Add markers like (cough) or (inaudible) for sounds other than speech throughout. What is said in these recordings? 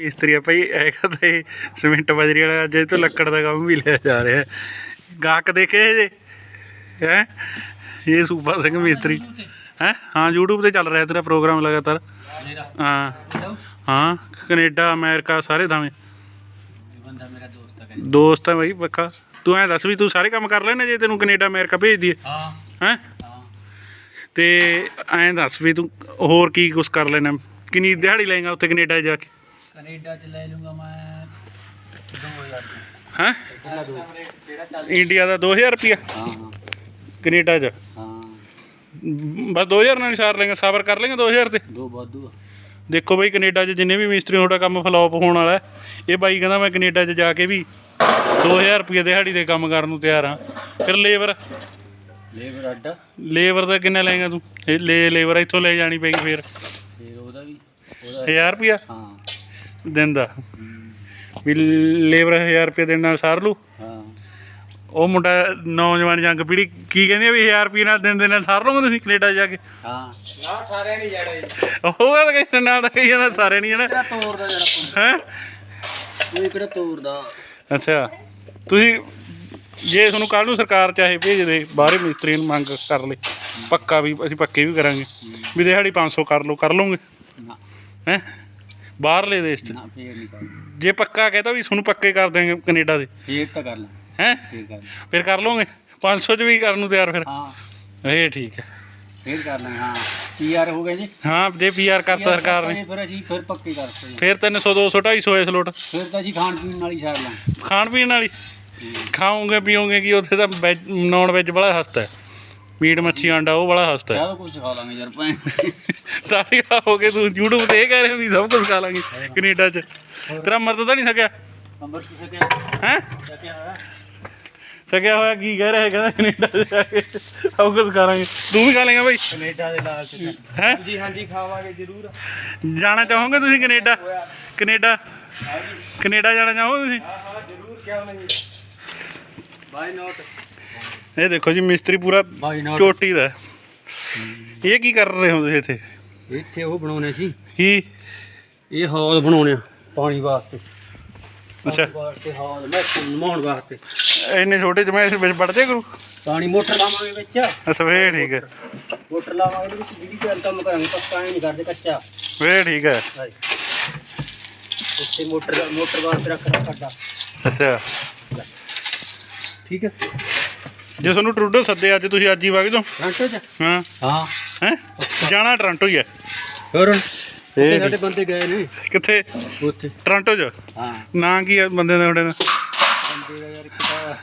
ਮਿਸਤਰੀ ਆ ਭਾਈ ਹੈਗਾ ਤਾਂ ਇਹ ਸਿਮੈਂਟ ਬਜਰੀ ਵਾਲਾ ਅੱਜ ਇਹ ਤੋਂ ਲੱਕੜ ਦਾ ਕੰਮ ਵੀ ਲਿਆ ਜਾ ਰਿਹਾ। ਗਾਹਕ ਦੇਖੇ ਜੇ? ਹੈ? ਇਹ ਸੂਪਾ ਸਿੰਘ ਮਿਸਤਰੀ। ਹੈ? ਹਾਂ YouTube ਤੇ ਚੱਲ ਰਿਹਾ ਤੇਰਾ ਪ੍ਰੋਗਰਾਮ ਲਗਾਤਾਰ। ਹਾਂ। ਹਾਂ ਕੈਨੇਡਾ ਅਮਰੀਕਾ ਸਾਰੇ ਥਾਵੇਂ। ਬੰਦਾ ਮੇਰਾ ਦੋਸਤ ਹੈ ਦੋਸਤ ਹੈ ਭਾਈ ਪੱਕਾ। ਤੂੰ ਐ ਦੱਸ ਵੀ ਤੂੰ ਸਾਰੇ ਕੰਮ ਕਰ ਲੈਣਾ ਜੇ ਤੈਨੂੰ ਕੈਨੇਡਾ ਅਮਰੀਕਾ ਭੇਜ ਦਈਏ? ਹਾਂ। ਹੈ? ਤੇ ਐਂ ਦੱਸ ਵੀ ਤੂੰ ਹੋਰ ਕੀ ਕੁਛ ਕਰ ਲੈਣਾ ਕਿੰਨੀ ਦਿਹਾੜੀ ਲਏਗਾ ਉੱਥੇ ਕੈਨੇਡਾ ਜਾ ਕੇ? ਕੈਨੇਡਾ ਚ ਲੈ ਲੂੰਗਾ ਮੈਂ। 2000 ਹੈ? ਕਿੰਨਾ ਦੋ ਇੰਡੀਆ ਦਾ 2000 ਰੁਪਿਆ ਹਾਂ ਹਾਂ ਕੈਨੇਡਾ 'ਚ? ਹਾਂ ਬਸ 2000 ਨਾਲ ਹੀ ਸਾਰ ਲੇਗਾ ਸਬਰ ਕਰ ਲੇਗਾ 2000 ਤੇ? ਦੋ ਵਾਧੂ। ਦੇਖੋ ਬਈ ਕੈਨੇਡਾ 'ਚ ਜਿੰਨੇ ਵੀ ਮਿਸਤਰੀ ਤੁਹਾਡਾ ਕੰਮ ਫਲੋਪ ਹੋਣ ਵਾਲਾ ਇਹ ਬਾਈ ਕਹਿੰਦਾ ਮੈਂ ਕੈਨੇਡਾ 'ਚ ਜਾ ਕੇ ਵੀ 2000 ਰੁਪਏ ਦਿਹਾੜੀ ਦੇ ਕੰਮ ਕਰਨ ਨੂੰ ਤਿਆਰ ਹਾਂ। ਫਿਰ ਲੇਬਰ? ਲੇਬਰ ਅੱਡਾ ਲੇਬਰ ਦਾ ਕਿੰਨਾ ਲਏਗਾ ਤੂੰ? ਇਹ ਲੈ ਲੇਬਰ ਇੱਥੋਂ ਲੈ ਜਾਣੀ ਪੈਗੀ ਫਿਰ। ਫਿਰ ਉਹਦਾ ਵੀ ਉਹਦਾ 1000 ਰੁਪਿਆ ਹਾਂ। ਦਿਨ ਦਾ ਹਮ, ਵੀ ਲੇਬਰ 1000 ਰੁਪਏ ਦੇਣ ਨਾਲ ਸਾਰ ਲੂ ਹਾਂ। ਉਹ ਮੁੰਡਾ ਨੌਜਵਾਨ ਜੰਗ ਪੀੜੀ ਕੀ ਕਹਿੰਦੀ ਆ ਵੀ 1000 ਰੁਪਏ ਨਾਲ ਦਿਨ ਦੇ ਨਾਲ ਸਾਰ ਲਓਗੇ ਤੁਸੀਂ ਕੈਨੇਡਾ ਜਾ ਕੇ? ਹਾਂ। ਨਾ ਸਾਰਿਆਂ ਨਹੀਂ ਜਾਣਾ ਜੀ। ਉਹ ਤਾਂ ਕਿਸੇ ਨਾਲ ਤਾਂ ਕਹੀ ਜਾਂਦਾ ਸਾਰੇ ਨਹੀਂ ਜਣਾ। ਕਿਹੜਾ ਹੈ? ਕੋਈ ਕਿਹੜਾ ਅੱਛਾ। ਤੁਸੀਂ ਜੇ ਤੁਹਾਨੂੰ ਕੱਲ ਨੂੰ ਸਰਕਾਰ ਚਾਹੇ ਭੇਜ ਦੇ ਬਾਹਰੇ ਮਿਸਤਰੀ ਨੂੰ ਮੰਗ ਕਰ ਲੈ। ਪੱਕਾ ਵੀ ਅਸੀਂ ਪੱਕੇ ਵੀ ਕਰਾਂਗੇ। ਵੀ ਦਿਹਾੜੀ 500 ਕਰ ਲਓ ਕਰ ਲਓਗੇ। ਹੈ? ਬਾਹਰਲੇ ਦੇਸ਼ 'ਚ। ਨਾ ਫੇਰ ਨਹੀਂ ਕਰ ਜੇ ਪੱਕਾ ਕਹਤਾ ਵੀ ਤੁਹਾਨੂੰ ਪੱਕੇ ਕਰ ਦੇਂਗੇ ਕੈਨੇਡਾ ਦੇ। ਫੇਰ ਤਾਂ ਕਰ ਲੈ। ਹੈ? ਫੇਰ ਕਰ ਲੈ। ਫਿਰ ਕਰ ਲਓਗੇ? 500 ਚ ਵੀ ਕਰਨ ਨੂੰ ਤਿਆਰ ਫਿਰ। ਹਾਂ। ਇਹ ਠੀਕ ਹੈ। ਫੇਰ ਕਰ ਲੈ ਹਾਂ। ਪੀਆਰ ਹੋ ਗਏ ਜੀ। ਹਾਂ ਜੇ ਪੀਆਰ ਕਰਤਾ ਸਰਕਾਰ ਨੇ। ਫਿਰ ਅਸੀਂ ਫਿਰ ਪੱਕੇ ਕਰਤੇ ਫਿਰ 300 200 250 ਇਸ ਲੋਟ ਫਿਰ ਤਾਂ ਅਸੀਂ ਖਾਣ ਪੀਣ ਨਾਲ ਹੀ ਛੱਡ ਲਾਂ। ਖਾਣ ਪੀਣ ਵਾਲੀ ਖਾਓਗੇ ਪੀਓਗੇ ਕੀ ਉੱਥੇ ਤਾਂ ਨੌਨ ਵੈਜ ਬੜਾ ਹਸਤਾ ਹੈ। ਮੀਟ ਮੱਛੀ ਆਂਡਾ ਉਹ ਬੜਾ ਹਸਤਾ ਹੈ। ਸਭ ਕੁਝ ਖਾ ਲਾਂਗੇ ਯਾਰ ਭਾਂ ਤਾਲੀ ਹੋਗੇ ਤੂੰ YouTube ਤੇ ਇਹ ਕਹਿ ਰਿਹਾ ਵੀ ਸਭ ਕੁਝ ਖਾ ਲਾਂਗੇ ਕੈਨੇਡਾ 'ਚ। ਤੇਰਾ ਮਰਦ ਤਾਂ ਨਹੀਂ ਸਕਿਆ ਕਿਸੇ ਕੇ ਹੈ? ਕਿਆ ਹੋਇਆ? ਸਕਿਆ ਹੋਇਆ ਕੀ ਕਹਿ ਰਿਹਾ ਹੈ? ਕਹਿੰਦਾ ਕੈਨੇਡਾ 'ਚ ਜਾ ਕੇ ਸਭ ਕੁਝ ਖਾ ਤੂੰ ਵੀ ਖਾ ਲੇਗਾ ਬਾਈ। ਕੈਨੇਡਾ ਦੇ ਲਾਲ ਚ ਹੈ? ਜੀ ਹਾਂਜੀ ਖਾਵਾਂਗੇ ਜ਼ਰੂਰ। ਜਾਣਾ ਚਾਹੋਗੇ ਤੁਸੀਂ ਕੈਨੇਡਾ? ਕੈਨੇਡਾ? ਕੈਨੇਡਾ ਜਾਣਾ ਚਾਹੋਗੇ ਤੁਸੀਂ? ਹਾਂ ਜ਼ਰੂਰ ਕਿਉਂ ਨਹੀਂ। ਬਾਈ ਨੋਟ ਇਹ ਦੇਖੋ ਜੀ ਮਿਸਤਰੀ ਪੂਰਾ ਚੋਟੀ ਦਾ। ਇਹ ਕੀ ਕਰ ਰਹੇ ਹੋ ਤੁਸੀਂ ਇੱਥੇ? ਇੱਥੇ ਉਹ ਬਣਾਉਣੇ ਸੀ। ਕੀ? ਇਹ ਹੌਲ ਬਣਾਉਣੇ ਪਾਣੀ ਵਾਸਤੇ। ਅੱਛਾ। ਵਾਸਤੇ ਹੌਲ ਮੈਂ ਨਮਾਉਣ ਵਾਸਤੇ। ਇੰਨੇ ਛੋਟੇ ਮੈਂ ਇਸ ਵਿੱਚ ਵੜ ਜਾ ਕਰੂ ਪਾਣੀ ਮੋਟਰ ਲਾਵਾਂਗੇ ਵਿੱਚ। ਅੱਛਾ ਫੇਰ ਠੀਕ ਹੈ। ਮੋਟਰ ਲਾਵਾਂਗੇ ਵਿੱਚ ਜਿਹੜੀ ਚੱਲ ਕੰਮ ਕਰਾਂਗੇ ਪੱਕਾ ਨਹੀਂ ਕਰਦੇ ਕੱਚਾ। ਫੇਰ ਠੀਕ ਹੈ। ਉੱਥੇ ਮੋਟਰ ਮੋਟਰ ਵਾਸਤੇ ਰੱਖ ਰੱਖ ਅੱਡਾ ਅੱਛਾ। ਠੀਕ ਹੈ। ਜੇ ਤੁਹਾਨੂੰ ਟਰੂਡੋ ਸੱਦੇ ਅੱਜ ਤੁਸੀਂ ਅੱਜ ਹੀ ਵਗ ਜਾਓ। ਘੰਟੇ ਚ? ਹਾਂ। ਹਾਂ। ਹੈ? ਜਾਣਾ ਟੋਰਾਂਟੋ ਹੀ ਹੈ। ਹੋਰ ਫੇਰ ਸਾਡੇ ਬੰਦੇ ਗਏ ਨੇ। ਕਿੱਥੇ? ਉੱਥੇ। ਟੋਰਾਂਟੋ 'ਚ? ਹਾਂ। ਨਾਂ ਕੀ ਹੈ ਬੰਦੇ ਦਾ ਤੁਹਾਡੇ ਦਾ? ਬੰਦੇ ਦਾ ਯਾਰ ਕਿਤਾ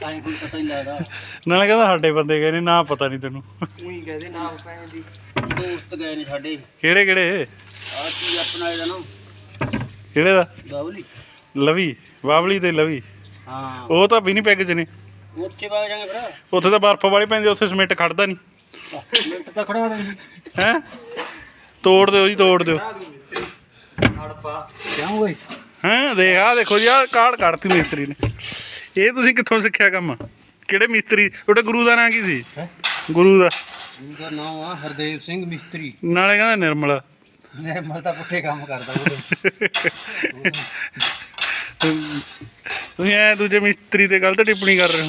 ਟਾਈਮ ਹੁਣ ਪਤਾ ਨਹੀਂ ਲੱਗਦਾ। ਨਾਲੇ ਕਹਿੰਦਾ ਸਾਡੇ ਬੰਦੇ ਗਏ ਨੇ ਨਾਂ ਪਤਾ ਨਹੀਂ ਤੈਨੂੰ। ਉਹੀ ਕਹਦੇ ਨਾਮ ਪੈਣ ਦੀ ਦੋਸਤ ਗਏ ਨੇ ਸਾਡੇ। ਕਿਹੜੇ ਕਿਹੜੇ? ਆ ਕੀ ਆਪਣਾ ਇਹਦਾ ਨਾ ਕਿਹੜੇ ਦਾ? ਬਾਬਲੀ ਲਵੀ। ਬਾਬਲੀ ਤੇ ਲਵੀ। ਹਾਂ। ਉਹ ਤਾਂ ਵਿਨੀਪੈਗ 'ਚ ਨੇ। ਉੱਥੇ ਬਾਗ ਜਾਗੇ ਭਰਾ ਉੱਥੇ ਤਾਂ ਬਰਫ਼ ਵਾਲੀ ਪੈਂਦੀ ਉੱਥੇ ਸਿਮੈਂਟ ਖੜਦਾ ਨਹੀਂ। ਮਿੰਟ ਤਾਂ ਖੜਾ ਹੈ। ਤੋੜ ਦਿਓ ਜੀ ਤੋੜ ਦਿਓ। ਹੜਪਾ ਕਿਉਂ ਓਏ ਹੈਂ? ਦੇਖ ਆ ਦੇਖੋ ਜੀ ਆ ਕਾਰਡ ਕੱਢਤੀ ਮਿਸਤਰੀ ਨੇ। ਇਹ ਤੁਸੀਂ ਕਿੱਥੋਂ ਸਿੱਖਿਆ ਕੰਮ? ਕਿਹੜੇ ਮਿਸਤਰੀ? ਤੁਹਾਡੇ ਗੁਰੂ ਦਾ ਨਾਂ ਕੀ ਸੀ? ਗੁਰੂ ਦਾ। ਉਹਦਾ ਨਾਮ ਆ ਹਰਦੇਵ ਸਿੰਘ ਮਿਸਤਰੀ। ਨਾਲੇ ਕਹਿੰਦਾ ਨਿਰਮਲ। ਨਿਰਮਲ ਤਾਂ ਪੁੱਠੇ ਕੰਮ ਕਰਦਾ ਉਹ। (laughs) ਤੁਸੀਂ ਐ ਦੂਜੇ ਮਿਸਤਰੀ ਤੇ ਗਲਤ ਟਿੱਪਣੀ ਕਰ ਰਹੇ ਹੋ।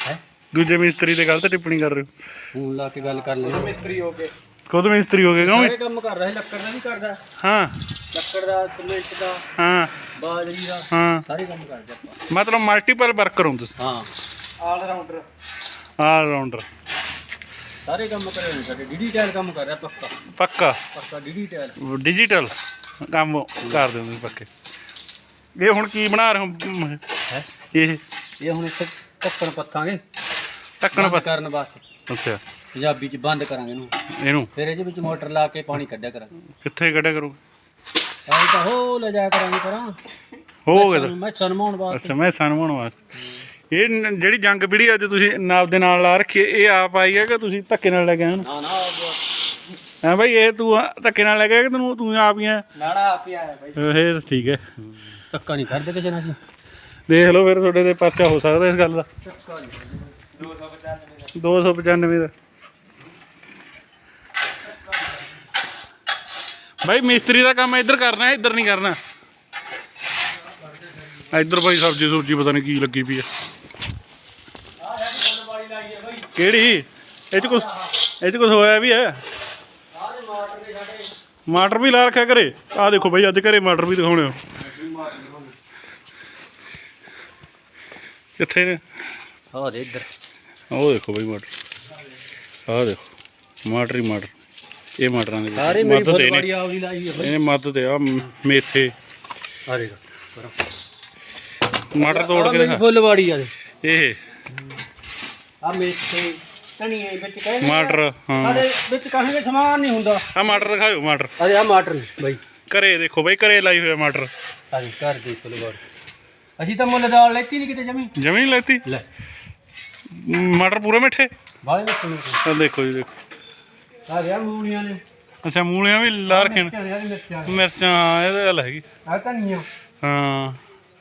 ਹੈ? ਦੂਜੇ ਮਿਸਤਰੀ ਤੇ ਗਲਤ ਟਿੱਪਣੀ ਕਰ ਰਹੇ ਹੋ। ਫੋਨ ਲਾ ਕੇ ਗੱਲ ਕਰ ਲੈ। ਮਿਸਤਰੀ ਹੋ ਕੇ। ਖੁਦ ਮਿਸਤਰੀ ਹੋ ਗਏ ਸਾਰੇ ਕੰਮ ਕਰਦਾ ਸੀ ਲੱਕੜ ਦਾ ਵੀ ਕਰਦਾ। ਹਾਂ। ਲੱਕੜ ਦਾ ਸੀਮੈਂਟ ਦਾ ਹਾਂ। ਬਾਜਰੀ ਦਾ ਹਾਂ। ਸਾਰੇ ਕੰਮ ਕਰਦਾ ਆਪਾਂ। ਮਤਲਬ ਮਲਟੀਪਲ ਵਰਕਰ ਹੋ ਤੁਸੀਂ। ਹਾਂ। ਆਲ ਰਾਉਂਡਰ ਆਲ ਰਾਉਂਡਰ ਸਾਰੇ ਕੰਮ ਕਰੇ ਨੇ ਸਾਡੇ। ਡੀਡੀ ਟਾਇਲ ਕੰਮ ਕਰ ਰਿਹਾ ਪੱਕਾ। ਪੱਕਾ? ਪੱਕਾ ਡੀਡੀ ਟਾਇਲ ਡਿਜੀਟਲ ਕੰਮ ਕਰਦੇ ਹੋ ਤੁਸੀਂ ਪੱਕੇ। ਇਹ ਹੁਣ ਕੀ ਬਣਾ ਰਹੇ ਹੋ? ਹੈ। ਇਹ ਇਹ ਹੁਣ ਇੱਥੇ ਢੱਕਣ ਪੱਥਾਂਗੇ ਢੱਕਣ ਬੰਦ ਪੱਤ ਕਰਨ ਵਾਸਤੇ। ਅੱਛਾ। ਪੰਜਾਬੀ ਚ ਬੰਦ ਕਰਾਂਗੇ ਇਹਨੂੰ। ਇਹਨੂੰ? ਫਿਰ ਇਹਦੇ ਵਿੱਚ ਮੋਟਰ ਲਾ ਕੇ ਪਾਣੀ ਕੱਢਿਆ ਕਰਾਂਗੇ। ਕਿੱਥੇ ਕੱਢਿਆ ਕਰੋ ਐਂ ਤਾਂ ਹੋ ਲੈ ਜਾਇਆ ਕਰਾਂਗੇ ਪਰਾਂ। ਹੋ ਗਿਆ ਮੈਂ ਸਨਮਾਉਣ ਵਾਸਤੇ। ਅੱਛਾ ਮੈਂ ਸਨਮਾਨ ਵਾਸਤੇ। ਇਹ ਨ- ਜਿਹੜੀ ਜੰਗ ਪੀੜੀ ਅੱਜ ਤੁਸੀਂ ਨਾਲ ਦੇ ਨਾਲ ਲਾ ਰੱਖੀ ਹੈ, ਇਹ ਆਪ ਆਈ ਹੈ ਕਿ ਤੁਸੀਂ ਧੱਕੇ ਨਾਲ ਲੈ ਕੇ ਆਏ ਹੋ ਨਾ ਨਾ ਹਾਂ ਭਾਈ ਇਹ ਤੂੰ ਆ- ਧੱਕੇ ਨਾਲ ਲੈ ਕੇ ਆਇਆ ਕਿ ਤੈਨੂੰ ਤੂੰ ਆਪ ਹੀ ਆ? ਨਾੜਾ ਆਪ ਹੀ ਆਇਆ ਬਾਈ। ਇਹ ਠੀਕ ਹੈ। ਧੱਕਾ ਨਹੀਂ ਕਰਦੇ ਕਿਸੇ ਨਾਲ ਅਸੀਂ ਦੇਖ ਲਓ ਫਿਰ ਤੁਹਾਡੇ ਤੇ ਪਰਚਾ ਹੋ ਸਕਦਾ ਇਸ ਗੱਲ ਦਾ। ਧੱਕਾ ਨਹੀਂ 295 ਦਾ। ਭਾਈ ਮਿਸਤਰੀ ਦਾ ਕੰਮ ਇੱਧਰ ਕਰਨਾ ਇੱਧਰ ਨਹੀਂ ਕਰਨਾ। ਇੱਧਰ ਭਾਈ ਸਬਜ਼ੀ ਸੁਬਜੀ ਪਤਾ ਨਹੀਂ ਕੀ ਲੱਗੀ ਪਈ ਆ ਕਿਹੜੀ? ਇਹ ਚ ਕੁਛ ਇਹ ਚ ਕੁਛ ਹੋਇਆ ਵੀ ਹੈ? ਮਾਟਰ ਮਟਰ ਵੀ ਲਾ ਰੱਖਿਆ ਘਰੇ। ਆਹ ਦੇਖੋ ਭਾਈ ਅੱਜ ਘਰੇ ਮਟਰ ਵੀ ਦਿਖਾਉਣੇ ਹੋ ਕਿੱਥੇ ਨੇ? ਹਾਂ ਦੇ ਇੱਧਰ। ਉਹ ਦੇਖੋ ਭਾਈ ਮਟਰ। ਆਹ ਦੇਖੋ ਮਟਰ ਹੀ ਮਟਰ। ਇਹ ਮਟਰਾਂ ਦੇ। ਸਾਰੇ ਮੇਰੀ ਮੱਧ ਤੇ ਫੁੱਲਵਾੜੀ ਨੇ। ਆਵਲੀ ਲਾਈ ਹੈ ਬਾਈ। ਇਹਨੇ ਮੱਧ ਤੇ ਆ ਮੇਥੇ। ਆ ਦੇਖ ਮਟਰ ਤੋੜ ਕੇ ਦਿਖਾ। ਫੁੱਲਵਾੜੀ ਆ ਇਹ। ਆ ਮੇਥੇ ਧਨੀਏ ਵਿੱਚ ਕਹਿੰਦੇ ਮਟਰ ਹਾਂ। ਸਾਡੇ ਵਿੱਚ ਕਹਾਂਗੇ ਸਮਾਨ ਨਹੀਂ ਹੁੰਦਾ। ਆ ਮਟਰ ਦਿਖਾਓ ਮਟਰ। ਅਰੇ ਆ ਮਟਰ ਬਾਈ। ਘਰੇ ਦੇਖੋ ਭਾਈ ਘਰੇ ਲਾਈ ਹੋਇਆ ਮਟਰ। ਆ ਜੀ ਘਰ ਦੀ ਫੁੱਲਵਾੜੀ। ਅਸੀਂ ਤਾਂ ਮੁੱਲ ਦਾਲ ਲੈਤੀ ਨਹੀਂ ਕਿਤੇ ਜਮੀ। ਜਮੀ ਲੈਤੀ? ਲੈ। ਮਟਰ ਪੂਰੇ ਮਿੱਠੇ? ਨੂੰ ਆ ਦੇਖੋ ਜੀ ਦੇਖੋ। ਆ ਗਿਆ ਮੂਲੀਆਂ ਨੇ। ਅੱਛਾ ਮੂਲੀਆਂ ਵੀ ਲਾ ਰੱਖੀਆਂ ਨੇ। ਮਿਰਚਾਂ ਇਹਦੇ ਗੱਲ ਹੈਗੀ। ਆ ਧਨੀਆ। ਹਾਂ।